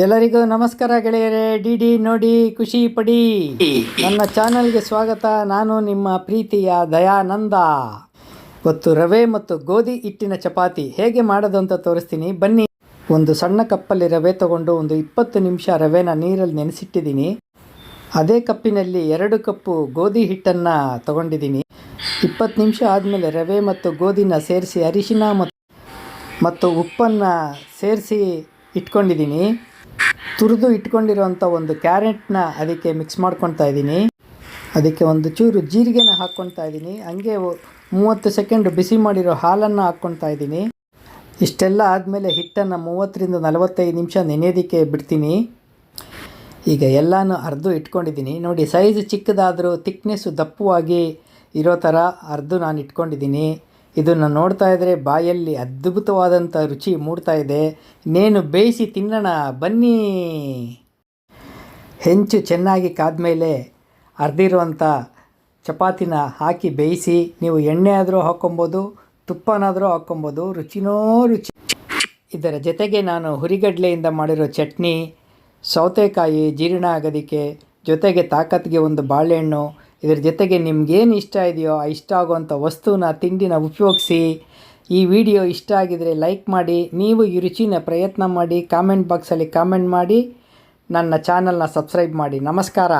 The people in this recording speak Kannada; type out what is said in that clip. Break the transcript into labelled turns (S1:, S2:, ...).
S1: ಎಲ್ಲರಿಗೂ ನಮಸ್ಕಾರ ಗೆಳೆಯರೇ. ಡಿ ಡಿ ನೋಡಿ, ಖುಷಿ ಪಡಿ. ನನ್ನ ಚಾನಲ್ಗೆ ಸ್ವಾಗತ. ನಾನು ನಿಮ್ಮ ಪ್ರೀತಿಯ ದಯಾನಂದ. ಇವತ್ತು ರವೆ ಮತ್ತು ಗೋಧಿ ಹಿಟ್ಟಿನ ಚಪಾತಿ ಹೇಗೆ ಮಾಡೋದು ಅಂತ ತೋರಿಸ್ತೀನಿ. ಬನ್ನಿ. ಒಂದು ಸಣ್ಣ ಕಪ್ಪಲ್ಲಿ ರವೆ ತಗೊಂಡು ಒಂದು ಇಪ್ಪತ್ತು ನಿಮಿಷ ರವೆನ ನೀರಲ್ಲಿ ನೆನೆಸಿಟ್ಟಿದ್ದೀನಿ. ಅದೇ ಕಪ್ಪಿನಲ್ಲಿ ಎರಡು ಕಪ್ಪು ಗೋಧಿ ಹಿಟ್ಟನ್ನು ತಗೊಂಡಿದ್ದೀನಿ. ಇಪ್ಪತ್ತು ನಿಮಿಷ ಆದಮೇಲೆ ರವೆ ಮತ್ತು ಗೋಧಿನ ಸೇರಿಸಿ ಅರಿಶಿನ ಮತ್ತು ಮತ್ತು ಉಪ್ಪನ್ನು ಸೇರಿಸಿ ಇಟ್ಕೊಂಡಿದ್ದೀನಿ. ತುರಿದು ಇಟ್ಕೊಂಡಿರುವಂಥ ಒಂದು ಕ್ಯಾರೆಟ್ನ ಅದಕ್ಕೆ ಮಿಕ್ಸ್ ಮಾಡ್ಕೊತಾ ಇದ್ದೀನಿ. ಅದಕ್ಕೆ ಒಂದು ಚೂರು ಜೀರಿಗೆನ ಹಾಕ್ಕೊತಾ ಇದ್ದೀನಿ. ಹಂಗೆ ಮೂವತ್ತು ಸೆಕೆಂಡ್ ಬಿಸಿ ಮಾಡಿರೋ ಹಾಲನ್ನು ಹಾಕ್ಕೊತಾ ಇದ್ದೀನಿ. ಇಷ್ಟೆಲ್ಲ ಆದಮೇಲೆ ಹಿಟ್ಟನ್ನು ಮೂವತ್ತರಿಂದ ನಲವತ್ತೈದು ನಿಮಿಷ ನೆನೆಯೋದಕ್ಕೆ ಬಿಡ್ತೀನಿ. ಈಗ ಎಲ್ಲನೂ ಅರ್ದು ಇಟ್ಕೊಂಡಿದ್ದೀನಿ. ನೋಡಿ, ಸೈಜ್ ಚಿಕ್ಕದಾದರೂ ತಿಕ್ನೆಸ್ಸು ದಪ್ಪವಾಗಿ ಇರೋ ಥರ ಅರ್ದು ನಾನು ಇಟ್ಕೊಂಡಿದ್ದೀನಿ. ಇದನ್ನು ನೋಡ್ತಾ ಇದ್ದರೆ ಬಾಯಲ್ಲಿ ಅದ್ಭುತವಾದಂಥ ರುಚಿ ಮೂಡ್ತಾ ಇದೆ. ಇನ್ನೇನು ಬೇಯಿಸಿ ತಿನ್ನೋಣ, ಬನ್ನಿ. ಹೆಂಚು ಚೆನ್ನಾಗಿ ಕಾದ್ಮೇಲೆ ಅರ್ದಿರುವಂಥ ಚಪಾತಿನ ಹಾಕಿ ಬೇಯಿಸಿ, ನೀವು ಎಣ್ಣೆ ಆದರೂ ಹಾಕ್ಕೊಬೋದು, ತುಪ್ಪನಾದರೂ ಹಾಕ್ಕೊಬೋದು, ರುಚಿನೋ ರುಚಿ. ಇದರ ಜೊತೆಗೆ ನಾನು ಹುರಿಗಡ್ಲೆಯಿಂದ ಮಾಡಿರೋ ಚಟ್ನಿ, ಸೌತೆಕಾಯಿ, ಜೀರ್ಣ ಆಗೋದಕ್ಕೆ, ಜೊತೆಗೆ ತಾಕತ್ತಿಗೆ ಒಂದು ಬಾಳೆಹಣ್ಣು ಇದರ ಜೊತೆಗೆ ನಿಮ್ಗೇನು ಇಷ್ಟ ಇದೆಯೋ ಆ ಇಷ್ಟ ಆಗುವಂಥ ವಸ್ತುನ, ತಿಂಡಿನ ಉಪಯೋಗಿಸಿ, ಈ ವಿಡಿಯೋ ಇಷ್ಟ ಆಗಿದರೆ ಲೈಕ್ ಮಾಡಿ, ನೀವು ಈ ರುಚಿನ ಪ್ರಯತ್ನ ಮಾಡಿ, ಕಾಮೆಂಟ್ ಬಾಕ್ಸಲ್ಲಿ ಕಾಮೆಂಟ್ ಮಾಡಿ, ನನ್ನ ಚಾನಲ್ನ ಸಬ್ಸ್ಕ್ರೈಬ್ ಮಾಡಿ. ನಮಸ್ಕಾರ.